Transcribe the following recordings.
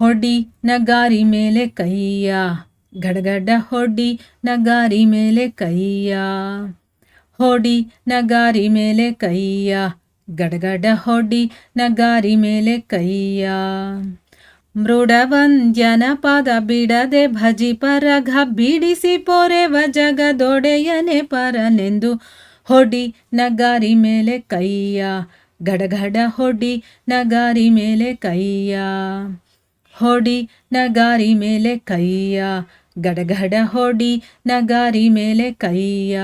ಹೊಡಿ ನಗಾರಿ ಮೇಲೆ ಕೈಯ ಗಡಗಡ ಹೊಡಿ ನಗಾರಿ ಮೇಲೆ ಕೈಯ ಹೊಡಿ ನಗಾರಿ ಮೇಲೆ ಕೈಯ ಗಡಗಡ ಹೊಡಿ ನಗಾರಿ ಮೇಲೆ ಕೈಯ ಮೃಡವಂದ್ಯನ ಪದ ಬಿಡದೆ ಭಜಿ ಪರಘ ಬಿಡಿಸಿ ಪೊರೆವ ಜಗದೊಡೆಯನೆ ಪರನೆಂದು ಹೊಡಿ ನಗಾರಿ ಮೇಲೆ ಕೈಯ ಗಡಗಡ ಹೊಡಿ ನಗಾರಿ ಮೇಲೆ ಕೈಯ ಹೊಡಿ, ನಗಾರಿ ಮೇಲೆ ಕೈಯ ಗಡಗಡ ಹೊಡಿ, ನಗಾರಿ ಮೇಲೆ ಕೈಯ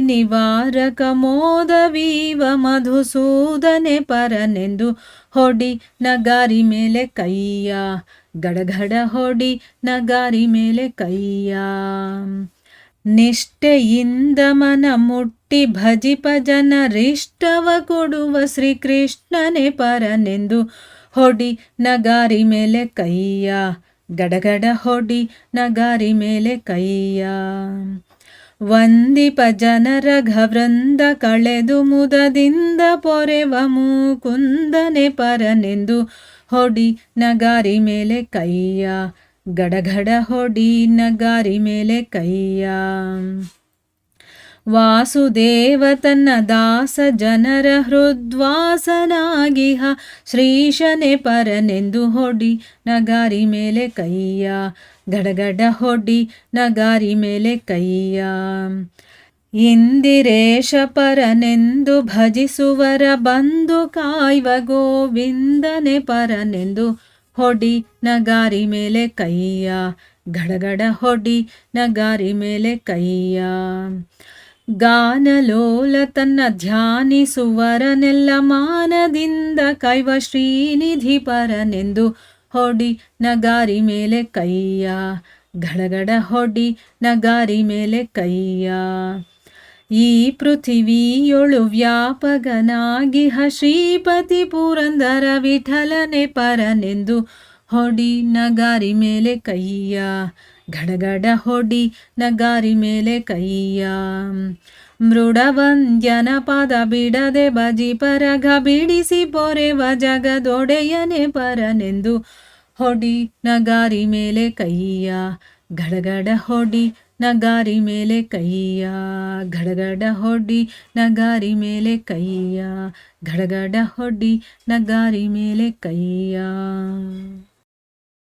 ನಿವಾರಕ ಮೋದವೀವ ಮಧುಸೂದನೆ ಪರನೆಂದು ಹೊಡಿ, ನಗಾರಿ ಮೇಲೆ ಕೈಯ ಗಡಗಡ ಹೊಡಿ, ನಗಾರಿ ಮೇಲೆ ಕೈಯ ನಿಷ್ಠೆಯಿಂದ ಮನ ಮುಟ್ಟಿ ಭಜಿಪ ಜನರಿಷ್ಟವ ಕೊಡುವ ಶ್ರೀಕೃಷ್ಣನೇ ಪರನೆಂದು ಹೊಡಿ ನಗಾರಿ ಮೇಲೆ ಕೈಯ. ಗಡಗಡ ಹೊಡಿ ನಗಾರಿ ಮೇಲೆ ಕೈಯ. ವಂದಿಪ ಜನರ ಘವೃಂದ ಕಳೆದು ಮುದದಿಂದ ಪೊರೆವ ಮೂಕುಂದನೆ ಪರನೆಂದು ಹೊಡಿ ನಗಾರಿ ಮೇಲೆ ಕೈಯ. ಗಡಗಡ ಹೊಡಿ ನಗಾರಿ ಮೇಲೆ ಕೈಯ. ವಾಸುದೇವ ತನ್ನ ದಾಸ ಜನರ ಹೃದ್ವಾಸನಾಗಿಹ ಶ್ರೀಶನೆ ಪರನೆಂದು ಹೊಡಿ, ನಗಾರಿ ಮೇಲೆ ಕೈಯ, ಗಡಗಡ ಹೊಡಿ, ನಗಾರಿ ಮೇಲೆ ಕೈಯ. ಇಂದಿರೇಶ ಪರನೆಂದು ಭಜಿಸುವರ ಬಂದು ಕಾಯ್ವ ಗೋವಿಂದನೆ ಪರನೆಂದು ಹೊಡಿ, ನಗಾರಿ ಮೇಲೆ ಕೈಯ, ಗಡಗಡ ಹೊಡಿ, ನಗಾರಿ ಮೇಲೆ ಕೈಯ. ಗಾನಲೋಲ ತನ್ನ ಧ್ಯಾನಿಸುವರನೆಲ್ಲ ಮಾನದಿಂದ ಕೈವ ಶ್ರೀನಿಧಿ ಪರನೆಂದು ಹೊಡಿ ನಗಾರಿ ಮೇಲೆ ಕೈಯ ಗಡಗಡ ಹೊಡಿ ನಗಾರಿ ಮೇಲೆ ಕೈಯ ಈ ಪೃಥಿವಿಯೊಳು ಹ ಶ್ರೀಪತಿ ಪುರಂದರ ವಿಠಲನೆ ಪರನೆಂದು ಹೊಡಿ ನಗಾರಿ ಮೇಲೆ ಕೈಯ ಗಡಗಡ ಹೊಡಿ, ನಗಾರಿ ಮೇಲೆ ಕೈಯ. ಮೃಡವಂದ್ಯನ ಪದ ಬಿಡದೆ ಬಜಿ ಪರಗ ಬಿಡಿಸಿ ಪೊರೆವ ಜಗದೊಡೆಯನೆ ಪರನೆಂದು ಹೊಡಿ, ನಗಾರಿ ಮೇಲೆ ಕೈಯ. ಘಡಗಡ ಹೊಡಿ, ನಗಾರಿ ಮೇಲೆ ಕೈಯ. ಘಡಗಡ ಹೊಡಿ, ನಗಾರಿ ಮೇಲೆ ಕೈಯ. ಘಡಗಡ ಹೊಡಿ, ನಗಾರಿ ಮೇಲೆ ಕೈಯ.